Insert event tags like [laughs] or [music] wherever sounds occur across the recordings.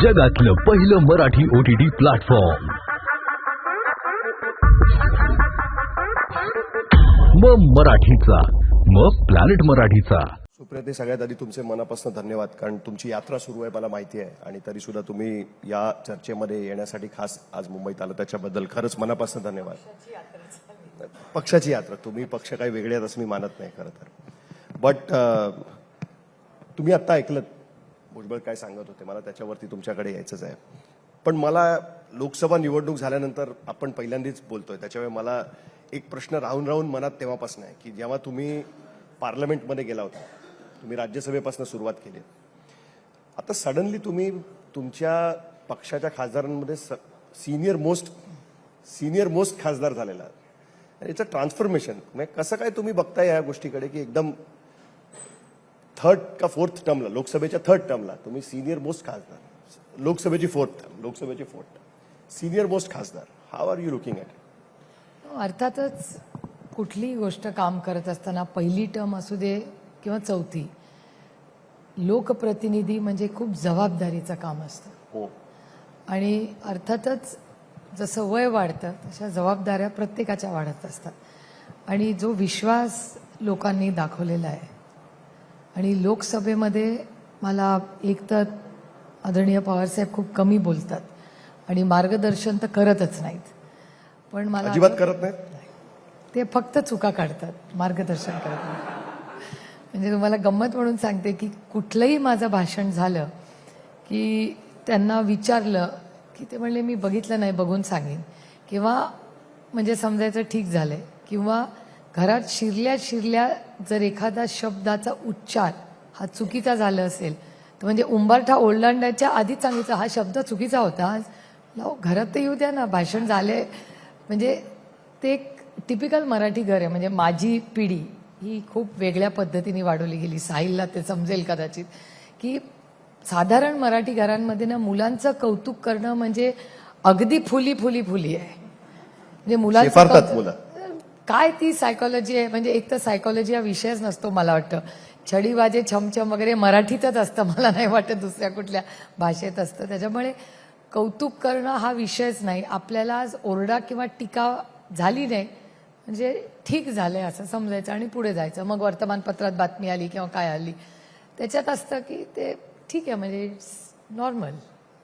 जगातलं पहिलं Marathi O T platform मग मराठीचा मग प्लॅनेट मराठीचा. सुप्रियाते सगळ्यात आधी तुमचे मनापासून धन्यवाद कारण तुमची यात्रा सुरू आहे मला माहिती आहे. आणि तरी सुद्धा तुम्ही या चर्चेमध्ये येण्यासाठी खास आज मुंबईत आलं त्याच्याबद्दल खरंच मनापासून धन्यवाद. पक्षाची यात्रा तुम्ही पक्ष काही वेगळे आहेत असं मी मानत नाही खरं तर. बट तुम्ही आत्ता ऐकलं भुजबळ काय सांगत होते? मला त्याच्यावरती तुमच्याकडे यायचंच आहे. पण मला लोकसभा निवडणूक झाल्यानंतर आपण पहिल्यांदाच बोलतोय. त्याच्यामुळे मला एक प्रश्न राहून राहून मनात तेव्हापासून आहे की जेव्हा तुम्ही पार्लमेंटमध्ये गेला होता तुम्ही राज्यसभेपासून सुरुवात केली. आता सडनली तुम्ही तुमच्या पक्षाच्या खासदारांमध्ये सिनियर मोस्ट सिनियर मोस्ट खासदार झालेला. आणि याचं ट्रान्सफॉर्मेशन म्हणजे कसं काय तुम्ही बघताय या गोष्टीकडे की एकदम थर्ड का फोर्थ टर्मला लोकसभेच्या थर्ड टर्मला तुम्ही सिनियर मोस्ट खासदार. लोकसभेची फोर्थ टर्म लोकसभेची फोर्थ टर्म सिनियर मोस्ट खासदार how are you looking at अर्थातच कुठलीही गोष्ट काम करत असताना पहिली टर्म असू दे किंवा चौथी लोकप्रतिनिधी म्हणजे खूप जबाबदारीचं काम असतं. हो. आणि अर्थातच जसं वय वाढतं तशा जबाबदाऱ्या प्रत्येकाच्या वाढत असतात. आणि जो विश्वास लोकांनी दाखवलेला आहे आणि लोकसभेमध्ये मला एक तर आदरणीय पवारसाहेब खूप कमी बोलतात आणि मार्गदर्शन तर करतच नाहीत. पण मला अजिबात करत नाही. ते फक्त चुका काढतात मार्गदर्शन करत नाही म्हणजे तुम्हाला गंमत म्हणून सांगते की कुठलंही माझं भाषण झालं की त्यांना विचारलं की ते म्हणले मी बघितलं नाही बघून सांगेन. किंवा म्हणजे समजायचं ठीक झालंय. किंवा घरात शिरल्या शिरल्या जर एखादा शब्दाचा उच्चार हा चुकीचा झाला असेल तर म्हणजे उंबरठा ओलांडायच्या आधीच सांगितलं हा शब्द चुकीचा होता आज. लाव, घरात तर येऊ द्या ना भाषण झाले. म्हणजे ते एक टिपिकल मराठी घर आहे. म्हणजे माझी पिढी ही खूप वेगळ्या पद्धतीने वाढवली गेली. साहिलला ते समजेल कदाचित. की साधारण मराठी घरांमध्ये ना मुलांचं कौतुक करणं म्हणजे अगदी फुली फुली फुली आहे. म्हणजे मुलांचं. काय ती सायकॉलॉजी आहे? म्हणजे एक तर सायकॉलॉजी हा विषयच नसतो मला वाटतं. छडी वाजे छमछम वगैरे मराठीतच असतं. [laughs] मला नाही वाटत दुसऱ्या कुठल्या भाषेत असतं. त्याच्यामुळे कौतुक करणं हा विषयच नाही. आपल्याला आज ओरडा किंवा टीका झाली नाही म्हणजे ठीक झालंय असं समजायचं आणि पुढे जायचं. मग वर्तमानपत्रात बातमी आली किंवा काय आली. त्याच्यात असतं की ते ठीक आहे म्हणजे इट्स नॉर्मल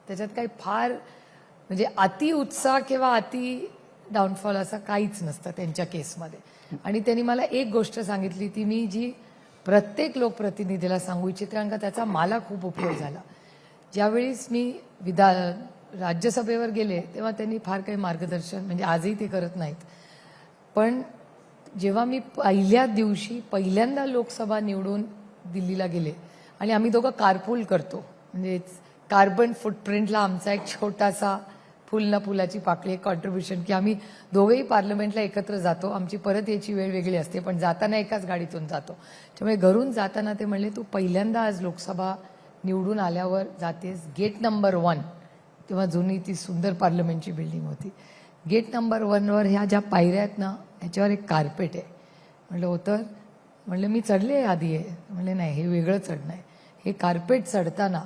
त्याच्यात काही फार म्हणजे अति उत्साह किंवा अति डाऊनफॉल असं काहीच नसतं त्यांच्या केसमध्ये. आणि त्यांनी मला एक गोष्ट सांगितली ती मी जी प्रत्येक लोकप्रतिनिधीला सांगू इच्छिते कारण का त्याचा मला खूप उपयोग झाला. ज्यावेळेस मी विधा राज्यसभेवर गेले तेव्हा त्यांनी फार काही मार्गदर्शन म्हणजे आजही ते करत नाहीत. पण जेव्हा मी पहिल्या दिवशी पहिल्यांदा लोकसभा निवडून दिल्लीला गेले आणि आम्ही दोघं कारपूल करतो म्हणजे कार्बन फुटप्रिंटला आमचा एक छोटासा फुल ना फुलाची पाकळी कॉन्ट्रीब्युशन की आम्ही दोघेही पार्लमेंटला एकत्र जातो. आमची परत याची वेळ वेगळी असते पण जाताना एकाच गाडीतून जातो. त्यामुळे घरून जाताना ते म्हणले तू पहिल्यांदा आज लोकसभा निवडून आल्यावर जातेस. गेट नंबर वन तेव्हा जुनी ती सुंदर पार्लमेंटची बिल्डिंग होती. गेट नंबर वनवर ह्या ज्या पायऱ्या आहेत ना ह्याच्यावर एक कार्पेट आहे. म्हणलं होतं म्हणलं मी चढले आधी आहे म्हणले नाही हे वेगळं चढणं आहे. हे कार्पेट चढताना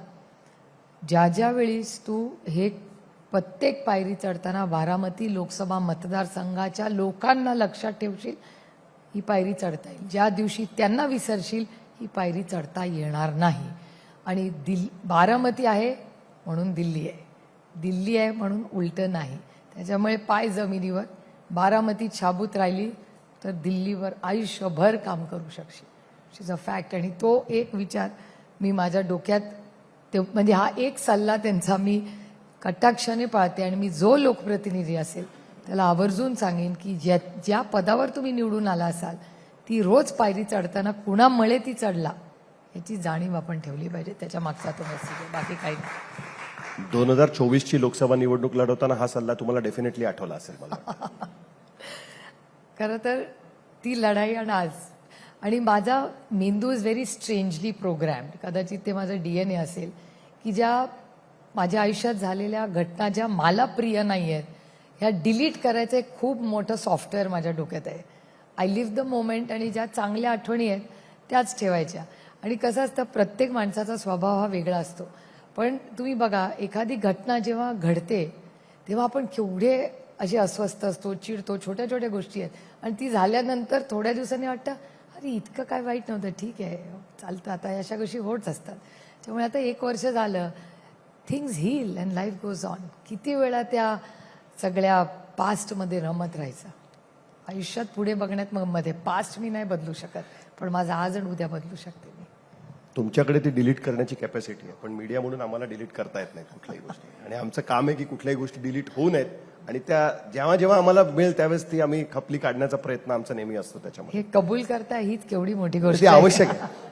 ज्या ज्या वेळीस तू हे प्रत्येक पायरी चढताना बारामती लोकसभा मतदारसंघाच्या लोकांना लक्षात ठेवशील ही पायरी चढता येईल. ज्या दिवशी त्यांना विसरशील ही पायरी चढता येणार नाही. आणि दिल बारामती आहे म्हणून दिल्ली आहे. दिल्ली आहे म्हणून उलटं नाही. त्याच्यामुळे पाय जमिनीवर बारामती छाबूत राहिली तर दिल्लीवर आयुष्यभर काम करू शकशील. इज अ फॅक्ट आणि तो एक विचार मी माझ्या डोक्यात ते म्हणजे हा एक सल्ला त्यांचा मी कटाक्षाने पाळते आणि मी जो लोकप्रतिनिधी असेल त्याला आवर्जून सांगेन की ज्या ज्या पदावर तुम्ही निवडून आला असाल ती रोज पायरी चढताना कुणामुळे ती चढला याची जाणीव आपण ठेवली पाहिजे. त्याच्या मागचा तो मेसेज बाकी काही नाही. दोन हजार चोवीसची लोकसभा निवडणूक लढवताना हा सल्ला तुम्हाला डेफिनेटली आठवला असेल मला. [laughs] खरं तर ती लढाई आणि आज आणि माझा मेंदू इज व्हेरी स्ट्रेंजली प्रोग्रॅम्ड कदाचित ते माझं डी एन ए असेल की ज्या माझ्या आयुष्यात झालेल्या घटना ज्या मला प्रिय नाही आहेत ह्या डिलीट करायचं एक खूप मोठं सॉफ्टवेअर माझ्या डोक्यात आहे. आय लिव्ह द मोमेंट आणि ज्या चांगल्या आठवणी आहेत त्याच ठेवायच्या. आणि कसं असतं प्रत्येक माणसाचा स्वभाव हा वेगळा असतो. पण तुम्ही बघा एखादी घटना जेव्हा घडते तेव्हा आपण केवढे असे अस्वस्थ असतो चिडतो छोट्या छोट्या गोष्टी आहेत. आणि ती झाल्यानंतर थोड्या दिवसांनी वाटतं अरे इतकं काय वाईट नव्हतं. ठीक आहे चालतं. आता अशा गोष्टी होत असतात. त्यामुळे आता एक वर्ष झालं things heal and life goes on किती वेळा त्या सगळ्या पास्टमध्ये रमत राहायचं? आयुष्यात पुढे बघण्यात मग मध्ये पास्ट मी नाही बदलू शकत पण माझा आज आणि उद्या बदलू शकते मी. तुमच्याकडे ती डिलीट करण्याची कॅपॅसिटी आहे पण मीडिया म्हणून आम्हाला डिलीट करता येत नाही कुठल्याही गोष्टी. आणि आमचं काम आहे की कुठल्याही गोष्टी डिलीट होऊ नयेत. आणि त्या जेव्हा जेव्हा आम्हाला मिळेल त्यावेळेस ती आम्ही खपली काढण्याचा प्रयत्न आमचा नेहमी असतो त्याच्यामध्ये. हे कबूल करता हीच केवढी मोठी गोष्ट ते आहे. आवश्यक आहे.